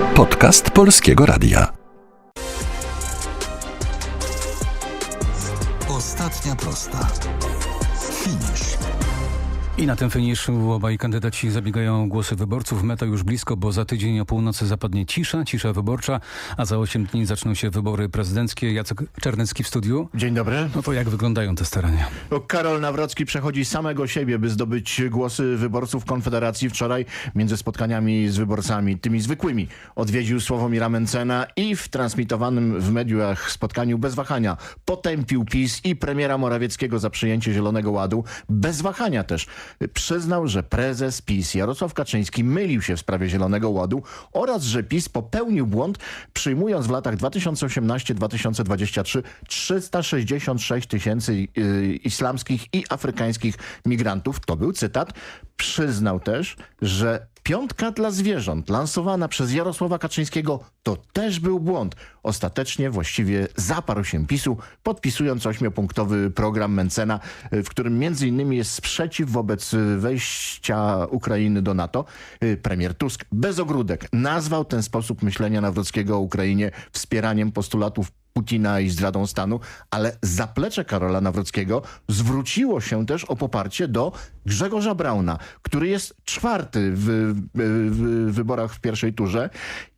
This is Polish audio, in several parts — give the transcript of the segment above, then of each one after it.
Podcast Polskiego Radia. Ostatnia prosta. Finish. I na ten finisz obaj kandydaci zabiegają głosy wyborców. Meta już blisko, bo za tydzień o północy zapadnie cisza, cisza wyborcza, a za 8 dni zaczną się wybory prezydenckie. Jacek Czernecki w studiu. Dzień dobry. No to jak wyglądają te starania? Karol Nawrocki przechodzi samego siebie, by zdobyć głosy wyborców Konfederacji. Wczoraj między spotkaniami z wyborcami, tymi zwykłymi, odwiedził Sławomira Mencena i w transmitowanym w mediach spotkaniu bez wahania potępił PiS i premiera Morawieckiego za przyjęcie Zielonego Ładu. Bez wahania też przyznał, że prezes PiS Jarosław Kaczyński mylił się w sprawie Zielonego Ładu oraz, że PiS popełnił błąd przyjmując w latach 2018-2023 366 tysięcy y, islamskich i afrykańskich migrantów. To był cytat. Przyznał też, że piątka dla zwierząt lansowana przez Jarosława Kaczyńskiego to też był błąd. Ostatecznie właściwie zaparł się PiSu, podpisując ośmiopunktowy program Mencena, w którym innymi jest sprzeciw wobec wejścia Ukrainy do NATO. Premier Tusk bez ogródek nazwał ten sposób myślenia Nawrockiego o Ukrainie wspieraniem postulatów Putina i zdradą stanu, ale zaplecze Karola Nawrockiego zwróciło się też o poparcie do Grzegorza Brauna, który jest czwarty w, w, wyborach w pierwszej turze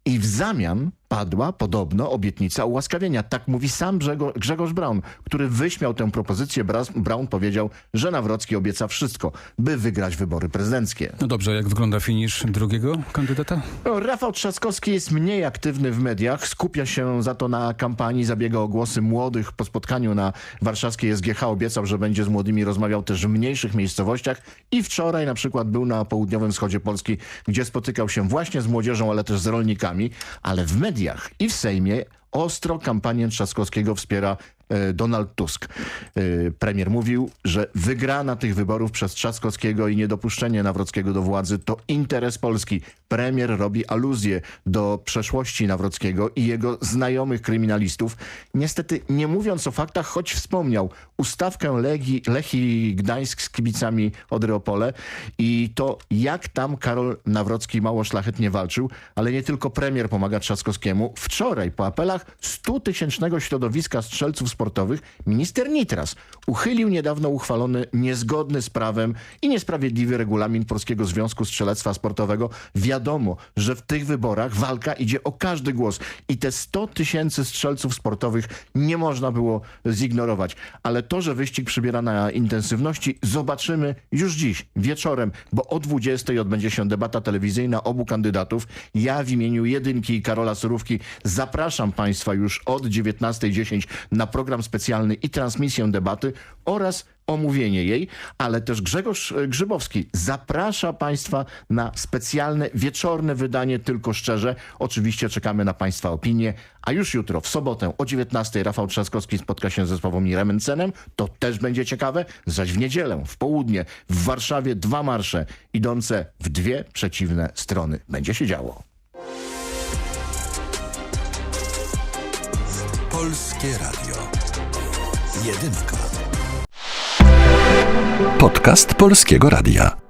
i w zamian padła podobno obietnica ułaskawienia. Tak mówi sam Grzegorz, Grzegorz Braun, który wyśmiał tę propozycję. Bra- Braun powiedział, że Nawrocki obieca wszystko, by wygrać wybory prezydenckie. No dobrze, jak wygląda finisz drugiego kandydata? No, Rafał Trzaskowski jest mniej aktywny w mediach, skupia się za to na kampanii, zabiega o głosy młodych. Po spotkaniu na warszawskiej SGH obiecał, że będzie z młodymi rozmawiał też w mniejszych miejscowościach i wczoraj na przykład był na południowym wschodzie Polski, gdzie spotykał się właśnie z młodzieżą, ale też z rolnikami, ale w mediach i w Sejmie ostro kampanię Trzaskowskiego wspiera Donald Tusk. E, Premier mówił, że wygrana tych wyborów przez Trzaskowskiego i niedopuszczenie Nawrockiego do władzy to interes Polski. Premier robi aluzję do przeszłości Nawrockiego i jego znajomych kryminalistów. Niestety nie mówiąc o faktach, choć wspomniał ustawkę Legi, Lechii Gdańsk z kibicami Odry Opole i to jak tam Karol Nawrocki mało szlachetnie walczył, ale nie tylko premier pomaga Trzaskowskiemu. Wczoraj po apelach 100-tysięcznego środowiska strzelców sportowych minister Nitras uchylił niedawno uchwalony niezgodny z prawem i niesprawiedliwy regulamin Polskiego Związku Strzelectwa Sportowego. Wiadomo, że w tych wyborach walka idzie o każdy głos i te 100 tysięcy strzelców sportowych nie można było zignorować. Ale to, że wyścig przybiera na intensywności zobaczymy już dziś, wieczorem, bo o 20 odbędzie się debata telewizyjna obu kandydatów. Ja w imieniu Jedynki i Karola Surówki zapraszam Państwa już od 19.10 na program specjalny i transmisję debaty oraz omówienie jej, ale też Grzegorz e, Grzybowski zaprasza Państwa na specjalne wieczorne wydanie Tylko Szczerze. Oczywiście czekamy na Państwa opinie, a już jutro w sobotę o 19 Rafał Trzaskowski spotka się ze Sławomirem Mencenem. To też będzie ciekawe, zaś w niedzielę, w południe w Warszawie dwa marsze idące w dwie przeciwne strony. Będzie się działo. Polskie Radio. Jedynka. Podcast Polskiego Radia.